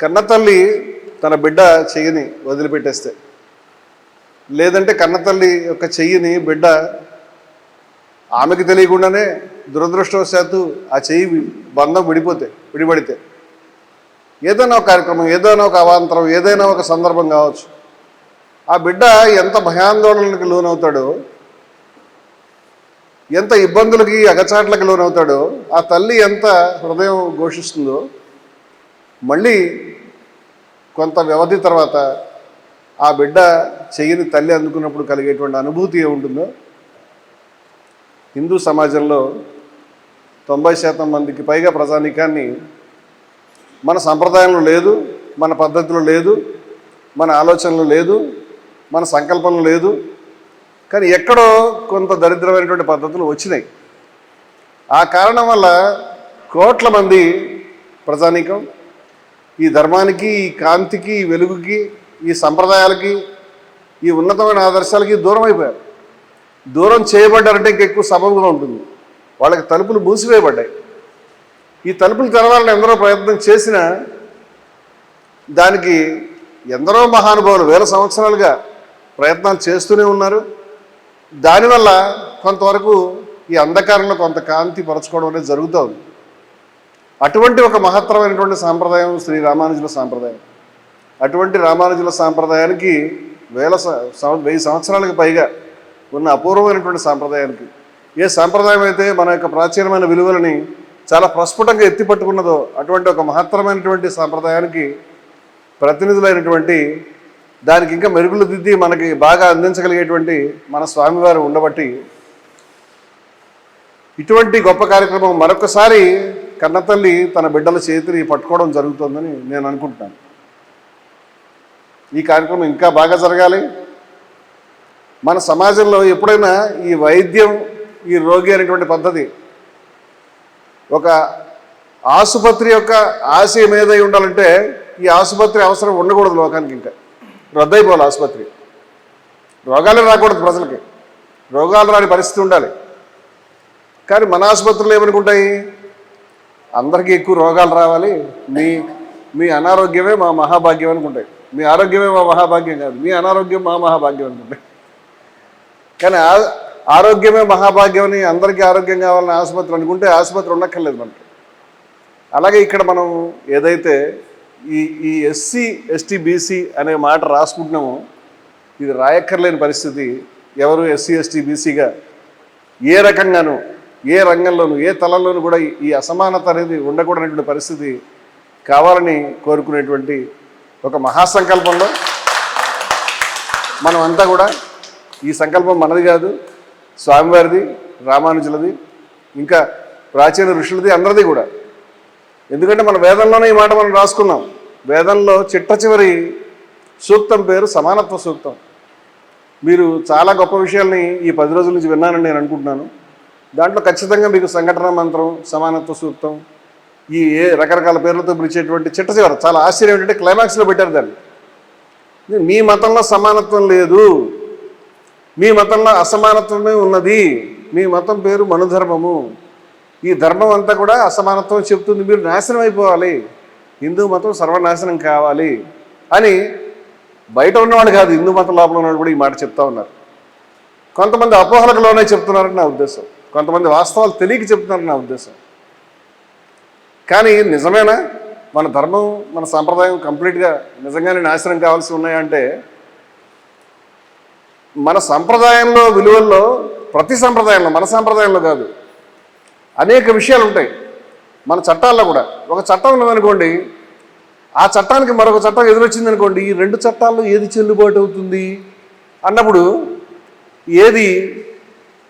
కన్నతల్లి తన బిడ్డ చెయ్యిని వదిలిపెట్టేస్తే. లేదంటే కన్నతల్లి యొక్క చెయ్యిని బిడ్డ ఆమెకి తెలియకుండానే దురదృష్టవశాత్తు ఆ చెయ్యి బంధం విడిపోతే విడిపడితే. ఏదైనా ఒక కార్యక్రమం ఏదైనా ఒక అవాంతరం ఏదైనా ఒక సందర్భం కావచ్చు. ఆ బిడ్డ ఎంత భయాందోళనలకు లోనవుతాడో ఎంత ఇబ్బందులకి అగచాట్లకి లోనవుతాడో ఆ తల్లి ఎంత హృదయం ఘోషిస్తుందో మళ్ళీ కొంత వ్యవధి తర్వాత ఆ బిడ్డ చెయ్యని తల్లి అందుకున్నప్పుడు కలిగేటువంటి అనుభూతి ఏముంటుందో హిందూ సమాజంలో తొంభై శాతం మందికి పైగా ప్రజానీకాన్ని మన సంప్రదాయంలో లేదు మన పద్ధతిలో లేదు మన ఆలోచనలో లేదు మన సంకల్పంలో లేదు. కానీ ఎక్కడో కొంత దరిద్రమైనటువంటి పద్ధతులు వచ్చినాయి. ఆ కారణం వల్ల కోట్ల మంది ప్రజానీకం ఈ ధర్మానికి ఈ కాంతికి ఈ వెలుగుకి ఈ సంప్రదాయాలకి ఈ ఉన్నతమైన ఆదర్శాలకి దూరం అయిపోయారు. దూరం చేయబడ్డారంటే ఇంకెక్కువ సబబుగా ఉంటుంది. వాళ్ళకి తలుపులు మూసివేయబడ్డాయి. ఈ తలుపులు తెరవాలని ఎందరో ప్రయత్నం చేసినా దానికి ఎందరో మహానుభావులు వేల సంవత్సరాలుగా ప్రయత్నాలు చేస్తూనే ఉన్నారు. దానివల్ల కొంతవరకు ఈ అంధకారంలో కొంత కాంతి పరచుకోవడం అనేది జరుగుతూ ఉంది. అటువంటి ఒక మహత్తరమైనటువంటి సాంప్రదాయం శ్రీ రామానుజుల సాంప్రదాయం. అటువంటి రామానుజుల సాంప్రదాయానికి వేల వెయ్యి సంవత్సరాలకు పైగా ఉన్న అపూర్వమైనటువంటి సాంప్రదాయానికి. ఏ సాంప్రదాయం అయితే మన యొక్క ప్రాచీనమైన విలువలని చాలా ప్రస్ఫుటంగా ఎత్తిపట్టుకున్నదో అటువంటి ఒక మహత్తరమైనటువంటి సాంప్రదాయానికి ప్రతినిధులైనటువంటి దానికి ఇంకా మెరుగులు దిద్ది మనకి బాగా అందించగలిగేటువంటి మన స్వామివారు ఉండబట్టి ఇటువంటి గొప్ప కార్యక్రమం మరొకసారి కన్నతల్లి తన బిడ్డల చేతిని పట్టుకోవడం జరుగుతుందని నేను అనుకుంటున్నాను. ఈ కార్యక్రమం ఇంకా బాగా జరగాలి. మన సమాజంలో ఎప్పుడైనా ఈ వైద్యం ఈ రోగి అనేటువంటి పద్ధతి ఒక ఆసుపత్రి యొక్క ఆశయం ఏదై ఉండాలంటే ఈ ఆసుపత్రి అవసరం ఉండకూడదు లోకానికి ఇంకా. రద్దయిపోవాలి ఆసుపత్రి. రోగాలే రాకూడదు ప్రజలకి. రోగాలు రాని పరిస్థితి ఉండాలి. కానీ మన ఆసుపత్రులు ఏమనుకుంటాయి? అందరికీ ఎక్కువ రోగాలు రావాలి. మీ మీ అనారోగ్యమే మా మహాభాగ్యం అనుకుంటాయి. మీ ఆరోగ్యమే మా మహాభాగ్యం కాదు. మీ అనారోగ్యం మా మహాభాగ్యం అనుకుంటాయి. కానీ ఆ- ఆరోగ్యమే మహాభాగ్యం అని అందరికీ ఆరోగ్యం కావాలని ఆసుపత్రి అనుకుంటే ఆసుపత్రి ఉండక్కర్లేదు మనకి. అలాగే ఇక్కడ మనం ఏదైతే ఈ ఈ ఎస్సీ ఎస్టీ బీసీ అనే మాట రాసుకుంటున్నామో ఇది రాయక్కర్లేని పరిస్థితి. ఎవరు ఎస్సీ ఎస్టీ బీసీగా ఏ రకంగానూ ఏ రంగంలోనూ ఏ తలంలోనూ కూడా ఈ- ఈ అసమానత అనేది ఉండకూడనటువంటి పరిస్థితి కావాలని కోరుకునేటువంటి ఒక మహాసంకల్పంలో మనం అంతా కూడా ఈ సంకల్పం మనది కాదు స్వామివారిది రామానుజులది ఇంకా ప్రాచీన ఋషులది అందరిది కూడా. ఎందుకంటే మన వేదంలోనే ఈ మాట మనం రాసుకున్నాం. వేదంలో చిట్ట చివరి సూక్తం పేరు సమానత్వ సూక్తం. మీరు చాలా గొప్ప విషయాల్ని ఈ పది రోజుల నుంచి విన్నానని నేను అనుకుంటున్నాను. దాంట్లో ఖచ్చితంగా మీకు సంఘటన మంత్రం సమానత్వ సూక్తం ఈ ఏ రకరకాల పేర్లతో పిలిచేటువంటి చిట్ట చివర చాలా ఆశ్చర్యం ఏంటంటే క్లైమాక్స్లో పెట్టారు దాన్ని. మీ మతంలో సమానత్వం లేదు. మీ మతంలో అసమానత్వమే ఉన్నది. మీ మతం పేరు మనుధర్మము. ఈ ధర్మం అంతా కూడా అసమానత్వం చెప్తుంది మీరు నాశనం అయిపోవాలి. హిందూ మతం సర్వనాశనం కావాలి అని బయట ఉన్నవాడు కాదు హిందూ మతం లోపల ఉన్నవాడు కూడా ఈ మాట చెప్తా ఉన్నారు. కొంతమంది అపోహలకు లోనే చెప్తున్నారని నా ఉద్దేశం. కొంతమంది వాస్తవాలు తెలియక చెప్తున్నారు నా ఉద్దేశం. కానీ నిజమేనా? మన ధర్మం మన సాంప్రదాయం కంప్లీట్గా నిజంగానే నాశనం కావాల్సి ఉన్నాయంటే మన సంప్రదాయంలో విలువల్లో ప్రతి సంప్రదాయంలో మన సంప్రదాయంలో కాదు. అనేక విషయాలు ఉంటాయి. మన చట్టాల్లో కూడా. ఒక చట్టం ఉన్నదనుకోండి ఆ చట్టానికి మరొక చట్టం ఎదురొచ్చింది అనుకోండి ఈ రెండు చట్టాల్లో ఏది చెల్లుబాటు అవుతుంది? అన్నప్పుడు ఏది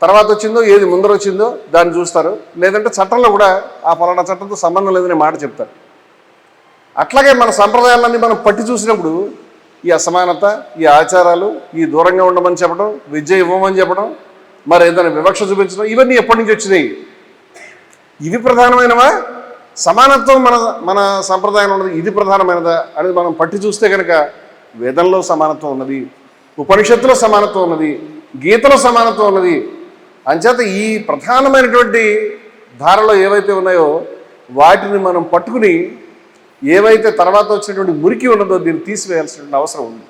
తర్వాత వచ్చిందో ఏది ముందర వచ్చిందో దాన్ని చూస్తారు. లేదంటే చట్టంలో కూడా ఆ పలానా చట్టంతో సంబంధం లేదనే మాట చెప్తారు. అట్లాగే మన సంప్రదాయాలన్నీ మనం పట్టి చూసినప్పుడు ఈ అసమానత ఈ ఆచారాలు ఈ దూరంగా ఉండమని చెప్పడం విద్య ఇవ్వమని చెప్పడం మరి ఏదైనా వివక్ష చూపించడం ఇవన్నీ ఎప్పటి నుంచి వచ్చినాయి? ఇవి ప్రధానమైనవా? సమానత్వం మన మన సంప్రదాయం ఉన్నది ఇది ప్రధానమైనదా అనేది మనం పట్టి చూస్తే కనుక వేదంలో సమానత్వం ఉన్నది ఉపనిషత్తులో సమానత్వం ఉన్నది గీతలో సమానత్వం ఉన్నది అంచేత ఈ ప్రధానమైనటువంటి ధారలో ఏవైతే ఉన్నాయో వాటిని మనం పట్టుకుని ఏవైతే తర్వాత వచ్చినటువంటి మురికి ఉన్నదో దీన్ని తీసివేయాల్సినటువంటి అవసరం ఉంది.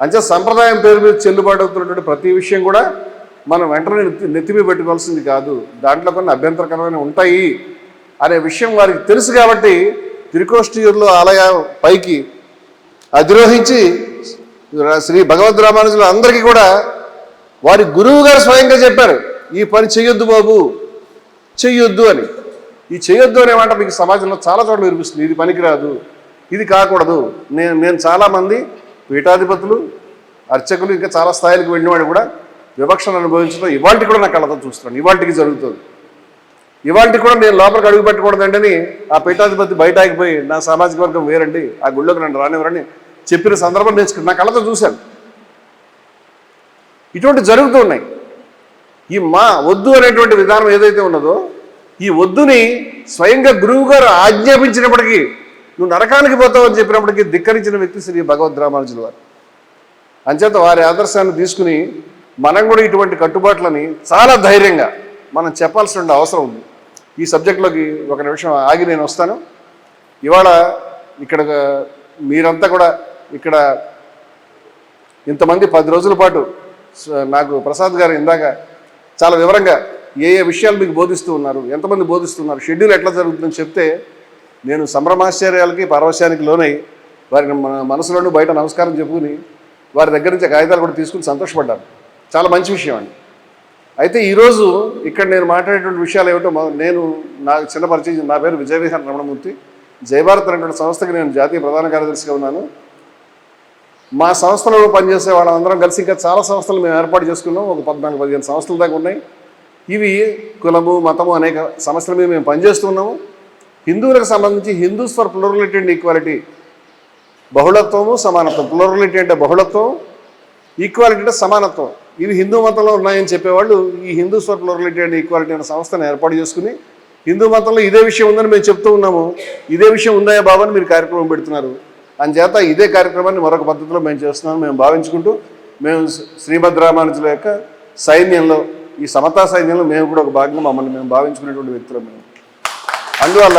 అంతే సంప్రదాయం పేరు మీద చెల్లుబాటు అవుతున్నటువంటి ప్రతి విషయం కూడా మనం వెంటనే నెత్తి నెత్తిమీ పెట్టుకోవాల్సింది కాదు. దాంట్లో కొన్ని అభ్యంతరకరమైన ఉంటాయి అనే విషయం వారికి తెలుసు కాబట్టి తిరుకోష్టియూరులో ఆలయ పైకి అధిరోహించి శ్రీ భగవద్ రామానుజులు అందరికీ కూడా వారి గురువు గారు స్వయంగా చెప్పారు ఈ పని చెయ్యొద్దు బాబు చెయ్యొద్దు అని. ఈ చెయ్యొద్దు అనే మాట మీకు సమాజంలో చాలా చోట్ల వినిపిస్తుంది. ఇది పనికిరాదు ఇది కాకూడదు. నేను నేను చాలామంది పీఠాధిపతులు అర్చకులు ఇంకా చాలా స్థాయిలకు వెళ్ళినవాడు కూడా వివక్షను అనుభవించడం ఇవాళకి కూడా నా కళ్ళతో చూస్తున్నాను ఇవాళకి జరుగుతుంది. ఇవాళకి కూడా నేను లోపలికి అడుగు పెట్టకూడదండి ఆ పీఠాధిపతి బయట ఆగిపోయి నా సామాజిక వర్గం వేరండి ఆ గుళ్ళోకి నన్ను రానివ్వరని చెప్పిన సందర్భం నేను నా కళ్ళతో చూశాను. ఇటువంటి జరుగుతూ ఉన్నాయి ఈ మా వద్దు అనేటువంటి విధానం ఏదైతే ఉన్నదో ఈ వద్దుని స్వయంగా గురువు గారు ఆజ్ఞాపించినప్పటికీ నువ్వు నరకానికి పోతావు అని చెప్పినప్పటికీ ధిక్కరించిన వ్యక్తి శ్రీ భగవద్ రామానుజులు వారు. అంచేత వారి ఆదర్శాన్ని తీసుకుని మనం కూడా ఇటువంటి కట్టుబాట్లని చాలా ధైర్యంగా మనం చెప్పాల్సిన అవసరం ఉంది. ఈ సబ్జెక్ట్లోకి ఒక నిమిషం ఆగి నేను వస్తాను. ఇవాళ ఇక్కడ మీరంతా కూడా ఇక్కడ ఇంతమంది పది రోజుల పాటు నాకు ప్రసాద్ గారు ఇందాక చాలా వివరంగా ఏ ఏ విషయాలు మీకు బోధిస్తూ ఉన్నారు ఎంతమంది బోధిస్తున్నారు షెడ్యూల్ ఎట్లా జరుగుతుందని చెప్తే నేను సంభ్రమాశ్చర్యాలకి పరవశానికి లోనై వారిని మన మనసులోనూ బయట నమస్కారం చెప్పుకుని వారి దగ్గర నుంచి కాగితాలు కూడా తీసుకుని సంతోషపడ్డాను. చాలా మంచి విషయం అండి. అయితే ఈరోజు ఇక్కడ నేను మాట్లాడేటువంటి విషయాలు ఏమిటో నేను నాకు చిన్న పరిచయం నా పేరు విజయవిహార రమణమూర్తి. జయభారత్ అనేటువంటి సంస్థకి నేను జాతీయ ప్రధాన కార్యదర్శిగా ఉన్నాను. మా సంస్థలో పనిచేసే వాళ్ళందరం కలిసి ఇంకా చాలా సంస్థలు మేము ఏర్పాటు చేసుకున్నాం. ఒక పద్నాలుగు పదిహేను సంస్థల దాకా ఉన్నాయి. ఇవి కులము మతము అనేక సమస్యల మీద మేము పనిచేస్తున్నాము హిందువులకు సంబంధించి Hindus for plurality and equality బహుళత్వము సమానత్వం. ప్లూరలిటీ అంటే బహుళత్వం ఈక్వాలిటీ అంటే సమానత్వం. ఇవి హిందూ మతంలో ఉన్నాయని చెప్పేవాళ్ళు ఈ Hindus for plurality and equality అనే సంస్థను ఏర్పాటు చేసుకుని హిందూ మతంలో ఇదే విషయం ఉందని మేము చెప్తూ ఉన్నాము. ఇదే విషయం ఉందాయా బాబు అని మీరు కార్యక్రమం పెడుతున్నారు. అందుచేత ఇదే కార్యక్రమాన్ని మరొక పద్ధతిలో మేము చేస్తున్నాం మేము భావించుకుంటూ మేము శ్రీమద్ రామానుజుల యొక్క సైన్యంలో ఈ సమతా సైన్యంలో మేము కూడా ఒక భాగంగా మమ్మల్ని మేము భావించుకునేటువంటి వ్యక్తులు మేము. అందువల్ల